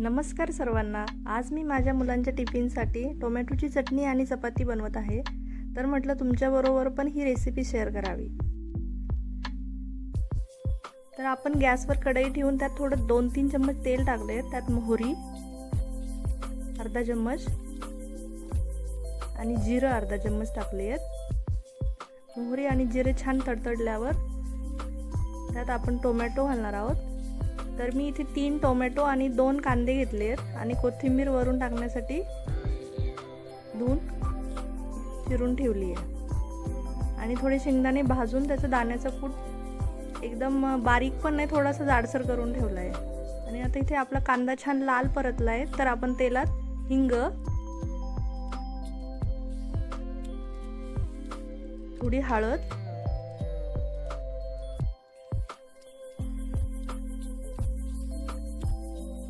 नमस्कार सर्वांना. आज मी माझ्या मुलांच्या टिफिनसाठी टोमॅटोची चटणी आणि चपाती बनवत आहे. तर म्हटलं तुमच्याबरोबर पण ही रेसिपी शेअर करावी. तर आपण गॅसवर कढई ठेवून त्यात थोडं दोन तीन चम्मच तेल टाकले त्यात मोहरी अर्धा चम्मच आणि जिरं अर्धा चम्मच टाकले आहेत मोहरी आणि जिरे छान तडतडल्यावर त्यात आपण टोमॅटो घालणार आहोत. तर मी इथे तीन टोमॅटो आणि दोन कांदे घेतले आहेत. आणि कोथिंबीर वरून टाकण्यासाठी धुवून चिरून ठेवली आहे. आणि थोडे शेंगदाणे भाजून त्याचं दाण्याचं कूट एकदम बारीक पण नाही थोडासा जाडसर करून ठेवला आहे. आणि आता इथे आपला कांदा छान लाल परतला आहे. तर आपण तेलात हिंग थोडी हळद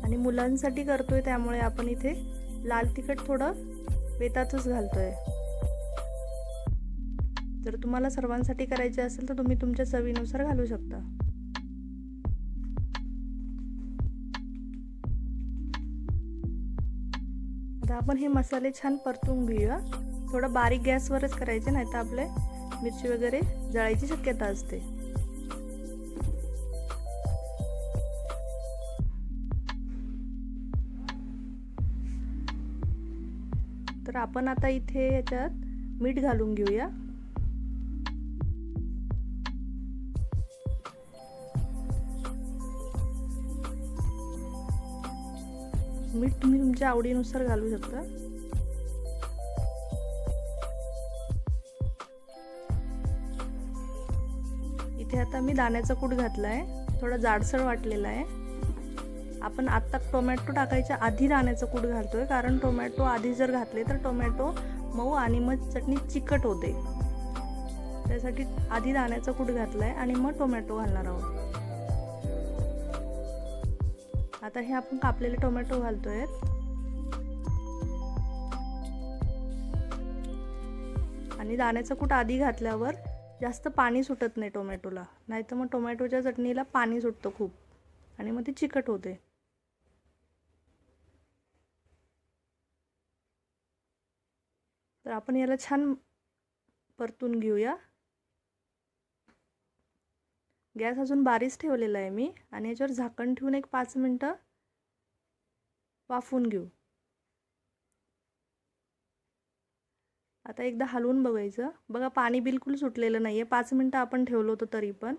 आणि मुलांसाठी करतो आहे त्यामुळे आपण इथे लाल तिखट थोडं वेतातच घालतो आहे जर तुम्हाला सर्वांसाठी करायचे असेल तर तुम्ही तुमच्या चवीनुसार घालू शकता. आता आपण हे मसाले छान परतून घेऊया. थोडं बारीक गॅसवरच करायचे नाही तर आपले मिरची वगैरे जळायची शक्यता असते. तर आपण आता इथे याच्यात मीठ घालून घेऊया. मीठ तुम्ही तुमच्या आवडीनुसार घालू शकता. इथे आता मी दाण्याचा कूट घातला आहे थोडा जाडसर वाटलेला आहे. आपण आत्ता टोमॅटो टाकायच्या आधी दाण्याचं कूट घालतो आहे कारण टोमॅटो आधी जर घातले तर टोमॅटो मऊ आणि मग चटणी चिकट होते. त्यासाठी आधी दाण्याचा कूट घातलाय आणि मग टोमॅटो घालणार आहोत. आता हे आपण कापलेले टोमॅटो घालतोय. आणि दाण्याचं कूट आधी घातल्यावर जास्त पाणी सुटत नाही टोमॅटोला नाही तर मग टोमॅटोच्या चटणीला पाणी सुटतं खूप आणि मग ती चिकट होते. तर आपण याला छान परतून घेऊया. गॅस अजून बारीच ठेवलेला आहे मी आणि याच्यावर झाकण ठेवून एक पाच मिनटं वाफवून घेऊ. आता एकदा हलवून बघायचं. बघा पाणी बिलकुल सुटलेलं नाही आहे पाच मिनटं आपण ठेवलं होतं तरी पण.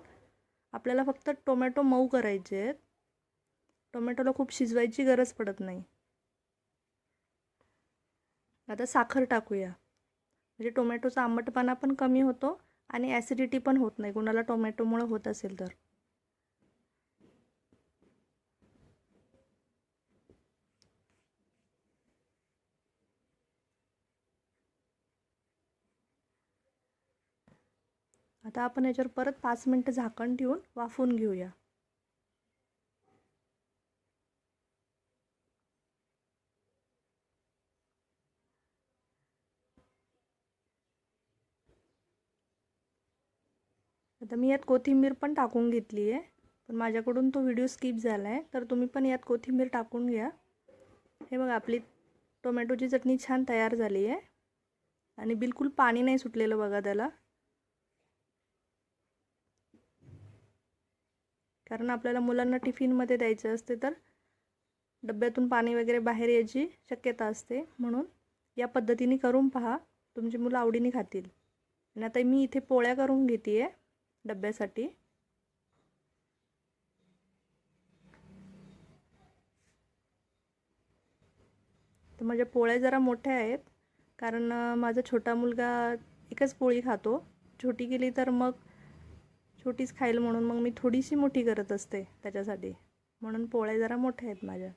आपल्याला फक्त टोमॅटो मऊ करायचे आहेत. टोमॅटोला खूप शिजवायची गरज पडत नाही. आता साखर टाकूया. म्हणजे टोमॅटोचा आंबटपणा पण कमी होतो आणि ॲसिडिटी पण होत नाही. कोणाला टोमॅटोमुळं होत असेल तर. आता आपण याच्यावर परत पाच मिनटं झाकण ठेवून वाफून घेऊया. आता मी यात कोथिंबीर पण टाकून घेतली आहे. पण माझ्याकडून तो व्हिडिओ स्किप झाला आहे तर तुम्ही पण यात कोथिंबीर टाकून घ्या. हे बघा आपली टोमॅटोची चटणी छान तयार झाली आहे. आणि बिलकुल पाणी नाही सुटलेलं बघा त्याला. कारण आपल्याला मुलांना टिफिनमध्ये द्यायचं असते तर डब्यातून पाणी वगैरे बाहेर यायची शक्यता असते. म्हणून या पद्धतीने करून पहा. तुमची मुलं आवडीने खातील. आणि आता मी इथे पोळ्या करून घेते आहे डब्यासाठी. तर माझ्या पोळ्या जरा मोठ्या आहेत कारण माझा छोटा मुलगा एकच पोळी खातो. छोटी केली तर मग छोटीच खाईल म्हणून मग मी थोडीशी मोठी करत असते त्याच्यासाठी. म्हणून पोळ्या जरा मोठ्या आहेत माझ्या.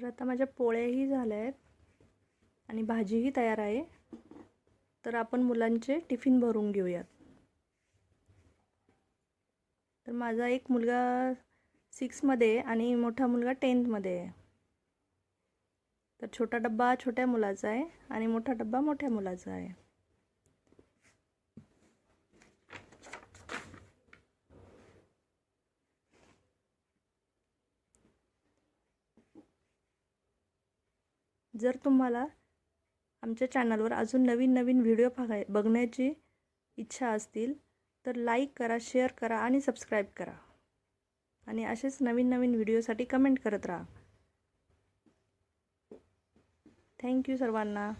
तर आता माझ्या पोळ्याही झाल्या आहेत आणि भाजीही तयार आहे. तर आपण मुलांचे टिफिन भरून घेऊयात. तर माझा एक मुलगा सिक्समध्ये आहे आणि मोठा मुलगा टेन्थमध्ये आहे. तर छोटा डब्बा छोट्या मुलाचा आहे आणि मोठा डब्बा मोठ्या मुलाचा आहे. जर तुम्हाला आमच्या चॅनलवर अजून नवीन नवीन व्हिडिओ बघाय बघण्याची इच्छा असतील तर लाईक करा शेअर करा आणि सबस्क्राईब करा. आणि असेच नवीन नवीन व्हिडिओसाठी कमेंट करत राहा. थँक्यू सर्वांना.